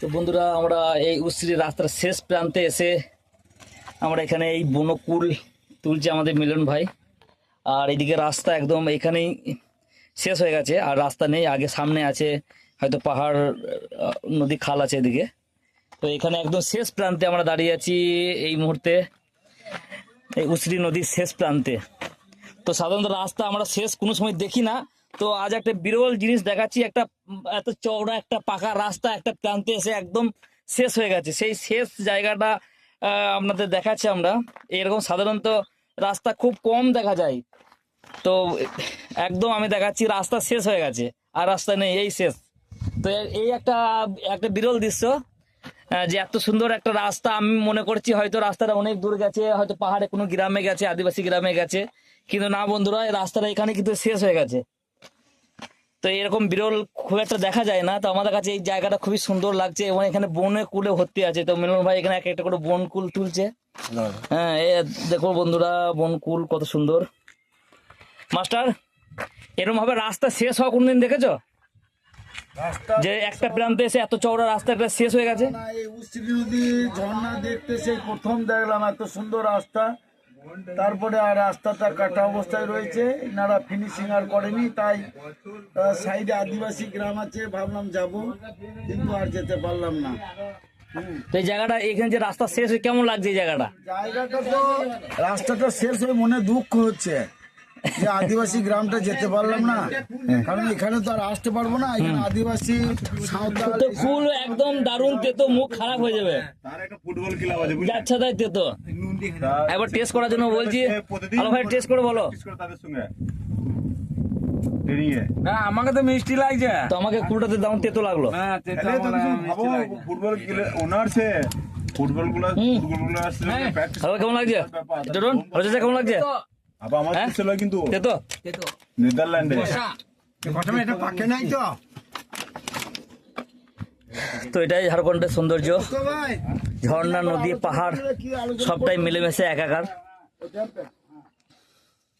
তো বন্ধুরা, আমরা এই উশ্রী রাস্তার শেষ প্রান্তে এসে আমরা এখানে এই বনকুল তুলছে আমাদের মিলন ভাই। আর এইদিকে রাস্তা একদম এখানেই শেষ হয়ে গেছে, আর রাস্তা নেই, আগে সামনে আছে, হয়তো পাহাড় নদী খাল আছে এদিকে। তো এখানে একদম শেষ প্রান্তে আমরা দাঁড়িয়ে আছি এই মুহূর্তে, এই উশ্রী নদীর শেষ প্রান্তে। তো সাধারণত রাস্তা আমরা শেষ কোনো সময় দেখি না। তো আজ একটা বিরল জিনিস দেখাচ্ছি, একটা এত চওড়া একটা পাকা রাস্তা, একটা প্রান্তে এসে একদম শেষ হয়ে গেছে। সেই শেষ জায়গাটা আপনাদের দেখাচ্ছি আমরা। এরকম সাধারণত রাস্তা খুব কম দেখা যায়। তো একদম আমি দেখাচ্ছি, রাস্তা শেষ হয়ে গেছে। আর রাস্তা নেই, এই শেষ। তো এই একটা একটা বিরল দৃশ্য। যে এত সুন্দর একটা রাস্তা আমি মনে করছি হয়তো রাস্তাটা অনেক দূর গেছে হয়তো পাহাড়ে কোনো গ্রামে গেছে আদিবাসী গ্রামে গেছে। কিন্তু না বন্ধুরা এই রাস্তাটা এখানে কিন্তু শেষ হয়ে গেছে। তো এরকম বিরল খুব একটা দেখা যায় না তো আমাদের কাছে এই জায়গাটা খুবই সুন্দর লাগছে এবং এখানে বনে কুলে ভর্তি আছে। তো মিলন ভাই এখানে এক একটা করে বন কুল তুলছে। হ্যাঁ দেখো বন্ধুরা বন কুল কত সুন্দর। মাস্টার এরকম ভাবে রাস্তা শেষ হওয়া কোনদিন দেখেছ? যে একটা প্রান্তে এসে এত চওড়া রাস্তা একটা শেষ হয়ে গেছে। নদী ঝর্ণা দেখতে সেই প্রথম দেখলাম এত সুন্দর রাস্তা। তারপরে আর রাস্তাটা কাটা অবস্থায় রয়েছে এনারা ফিনিশিং আর করেনি তাই সাইডে আদিবাসী গ্রাম আছে ভাবলাম যাব কিন্তু আর যেতে পারলাম না। তো এই জায়গাটা এখানে যে রাস্তা শেষ হয়ে কেমন লাগছে এই জায়গাটা? জায়গাটা তো রাস্তাটা শেষ হয়ে মনে দুঃখ হচ্ছে। যে আদিবাসী গ্রামটা যেতে পারলাম না। কারণ এখানে তো আর আসতে পারব না এখানে আদিবাসী সাঁওতাল ফুল একদম দারুণ তেতো মুখ খারাপ হয়ে যাবে। তার ফুটবল ক্লাব আছে বুঝলি তাই তেতো। একবার টেস্ট করার জন্য বলছি। আলো ভাই টেস্ট করে বলো। তাদের সঙ্গে না আমাকে তো মিষ্টি লাগছে। তো আমাকে দাম তেতো লাগল। হ্যাঁ। ফুটবল ওনার সে ফুটবলগুলো কেমন লাগছে? কেমন লাগছে? আবার আমার হ্যাঁ? ছিল কিন্তু তেতো? নেদারল্যান্ডে। প্রথমে এটা পাকে নাই তো। তো এটাই ঝাড়খণ্ডের সৌন্দর্য। ঝর্ণা নদী পাহাড় সবটাই মিলেমিশে একাকার।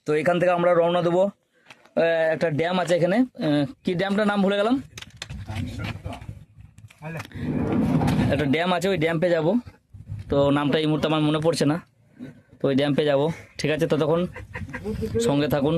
তো এখান থেকে আমরা রওনা দেবো। একটা ড্যাম আছে এখানে। কি ড্যামটার নাম ভুলে গেলাম? একটা ড্যাম আছে ওই ড্যাম্পে যাব। তো নামটা এই মুহূর্তে আমার মনে পড়ছে না। তো ওই ড্যাম্পে যাব। ঠিক আছে ততক্ষণ সঙ্গে থাকুন।